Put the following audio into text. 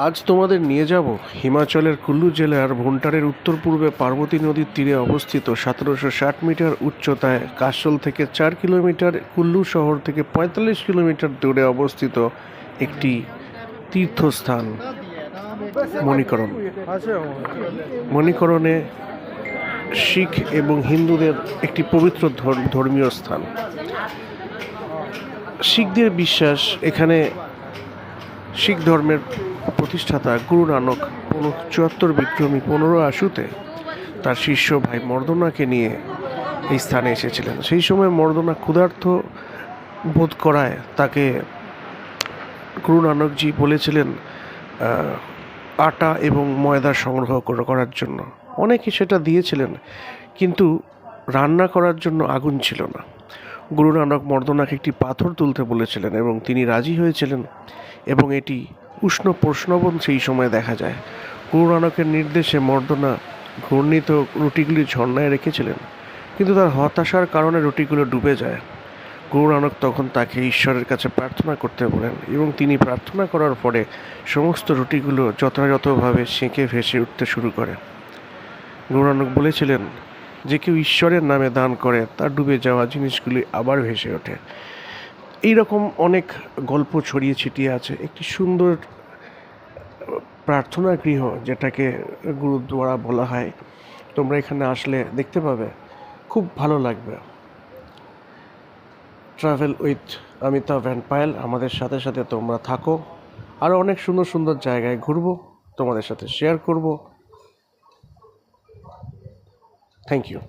আজ তোমাদের নিয়ে যাব। হিমাচলের কুল্লু জেলার ভুন্টারের উত্তর পূর্বে পার্বতী নদীর তীরে অবস্থিত সতেরোশো ষাট মিটার উচ্চতায় কাশল থেকে চার কিলোমিটার, কুল্লু শহর থেকে পঁয়তাল্লিশ কিলোমিটার দূরে অবস্থিত একটি তীর্থস্থান। মণিকরণ। মণিকরণে শিখ এবং হিন্দুদের একটি পবিত্র ধর- ধর্মীয় স্থান। শিখদের বিশ্বাস এখানে শিখ ধর্মের প্রতিষ্ঠাতা গুরু নানক চুয়াত্তর বিক্রমী পনেরো আশুতে তার শিষ্য ভাই মর্দনাকে নিয়ে এই স্থানে এসেছিলেন। সেই সময় মর্দনা ক্ষুধার্ত বোধ করায় তাকে গুরু নানকজি বলেছিলেন আটা এবং ময়দা সংগ্রহ করার জন্য। অনেকে সেটা দিয়েছিলেন, কিন্তু রান্না করার জন্য আগুন ছিল না। গুরু নানক মর্দনাকে একটি পাথর তুলতে বলেছিলেন এবং তিনি রাজি হয়েছিলেন এবং এটি উষ্ণ প্রশ্নবন সেই সময় দেখা যায়। গুরু নানকের নির্দেশে মর্দনা ঘূর্ণিত রুটিগুলি ঝর্ণায় রেখেছিলেন, কিন্তু তার হতাশার কারণে রুটিগুলো ডুবে যায়। গুরু নানক তখন তাকে ঈশ্বরের কাছে প্রার্থনা করতে বলেন এবং তিনি প্রার্থনা করার পরে সমস্ত রুটিগুলো যথাযথভাবে সেঁকে ভেসে উঠতে শুরু করে। গুরু নানক বলেছিলেন যে কেউ ঈশ্বরের নামে দান করে, তার ডুবে যাওয়া জিনিসগুলি আবার ভেসে ওঠে। এই রকম অনেক গল্প ছড়িয়ে ছিটিয়ে আছে। একটি সুন্দর প্রার্থনা গৃহ যেটাকে গুরুদ্বারা বলা হয়। তোমরা এখানে আসলে দেখতে পাবে, খুব ভালো লাগবে। Travel with Amitabh and Payel আমাদের সাথে সাথে তোমরা থাকো। আরও অনেক সুন্দর সুন্দর জায়গায় ঘুরবো, তোমাদের সাথে শেয়ার করব। Thank you